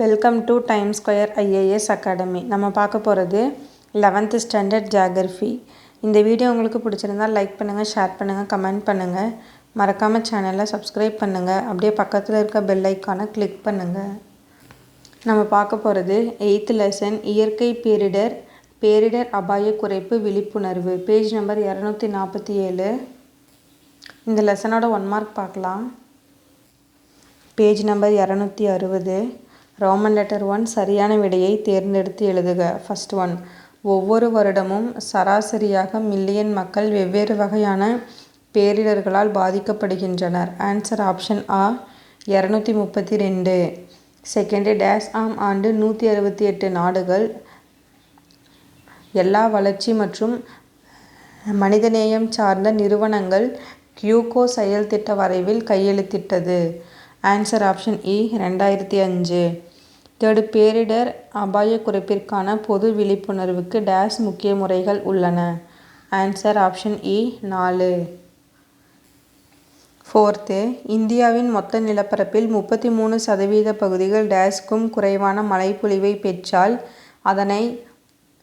Welcome to Time Square IAS academy நம்ம பார்க்க போகிறது லெவன்த்து ஸ்டாண்டர்ட் ஜியாகிரஃபி இந்த வீடியோ உங்களுக்கு பிடிச்சிருந்தால் லைக் பண்ணுங்கள் ஷேர் பண்ணுங்கள் கமெண்ட் பண்ணுங்கள் மறக்காமல் சேனலை சப்ஸ்கிரைப் பண்ணுங்கள் அப்படியே பக்கத்தில் இருக்க பெல் ஐக்கானை கிளிக் பண்ணுங்கள் நம்ம பார்க்க போகிறது எயித்து லெசன் இயற்கை பேரிடர் பேரிடர் அபாய குறைப்பு விழிப்புணர்வு. பேஜ் நம்பர் இரநூத்தி நாற்பத்தி ஏழு. இந்த லெசனோட ஒன் மார்க் பார்க்கலாம். பேஜ் நம்பர் இரநூத்தி அறுபது. ரோமன் லெட்டர் ஒன் சரியான விடையை தேர்ந்தெடுத்து எழுதுக. ஃபஸ்ட் ஒன் ஒவ்வொரு வருடமும் சராசரியாக மில்லியன் மக்கள் வெவ்வேறு வகையான பேரிடர்களால் பாதிக்கப்படுகின்றனர். ஆன்சர் ஆப்ஷன் ஆ இரநூத்தி முப்பத்தி ரெண்டு. செகண்டு டேஸ் ஆம் ஆண்டு நூற்றி அறுபத்தி எட்டு நாடுகள் எல்லா வளர்ச்சி மற்றும் மனிதநேயம் சார்ந்த நிறுவனங்கள் கியூகோ செயல்திட்ட வரைவில் கையெழுத்திட்டது. ஆன்சர் ஆப்ஷன் e, இ ரெண்டாயிரத்தி அஞ்சு. தேர்டு பேரிடர் அபாய குறைப்பிற்கான பொது விழிப்புணர்வுக்கு டேஸ் முக்கிய முறைகள் உள்ளன. ஆன்சர் ஆப்ஷன் இ நாலு. ஃபோர்த்து இந்தியாவின் மொத்த நிலப்பரப்பில் முப்பத்தி மூணு சதவீத பகுதிகள் டேஸ்க்கும் குறைவான மழைப்பொழிவை பெற்றால் அதனை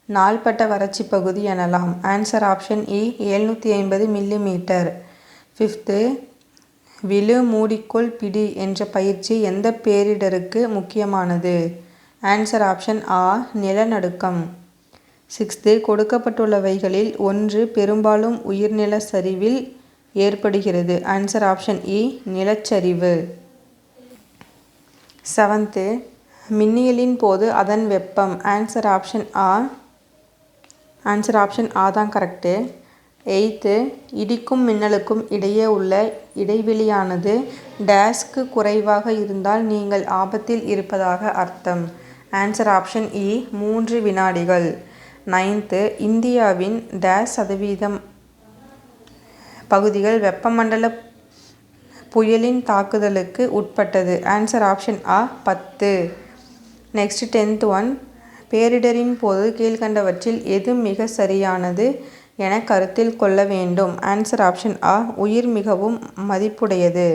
நாள்பட்ட வறட்சி பகுதி எனலாம். ஆன்சர் ஆப்ஷன் இ எழுநூற்றி ஐம்பது மில்லி மீட்டர் ஃபிஃப்த்து விழு மூடிக்கொள் பிடி என்ற பயிற்சி எந்த பேரிடருக்கு முக்கியமானது? ஆன்சர் ஆப்ஷன் ஆ நிலநடுக்கம். சிக்ஸ்த்து கொடுக்கப்பட்டுள்ளவைகளில் ஒன்று பெரும்பாலும் உயிர்நில சரிவில் ஏற்படுகிறது. ஆன்சர் ஆப்ஷன் இ நிலச்சரிவு. செவன்த்து மின்னியலின் போது அதன் வெப்பம். ஆன்சர் ஆப்ஷன் ஆ ஆன்சர் ஆப்ஷன் ஆ தான் கரெக்டு எய்த்து இடிக்கும் மின்னலுக்கும் இடையே உள்ள இடைவெளியானது டேஸ்க்கு குறைவாக இருந்தால் நீங்கள் ஆபத்தில் இருப்பதாக அர்த்தம். ஆன்சர் ஆப்ஷன் இ மூன்று வினாடிகள். நைன்த்து இந்தியாவின் டேஸ் சதவீதம் பகுதிகள் வெப்பமண்டல புயலின் தாக்குதலுக்கு உட்பட்டது. ஆன்சர் ஆப்ஷன் ஆ பத்து. நெக்ஸ்ட் டென்த் ஒன் பேரிடரின் போது கீழ்கண்டவற்றில் எது மிக சரியானது? என கருத்தில் கொள்ள வேண்டும். ஆன்சர் ஆப்ஷன் ஆ உயிர் மிகவும் மதிப்புடையது.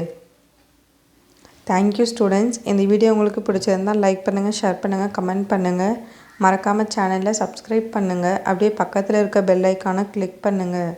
தேங்க்யூ ஸ்டூடெண்ட்ஸ் இந்த வீடியோ உங்களுக்கு பிடிச்சிருந்தால் லைக் பண்ணுங்கள் ஷேர் பண்ணுங்கள் கமெண்ட் பண்ணுங்கள் மறக்காமல் சேனலில் சப்ஸ்கிரைப் பண்ணுங்கள் அப்படியே பக்கத்தில் இருக்க பெல் ஐக்கானை கிளிக் பண்ணுங்கள்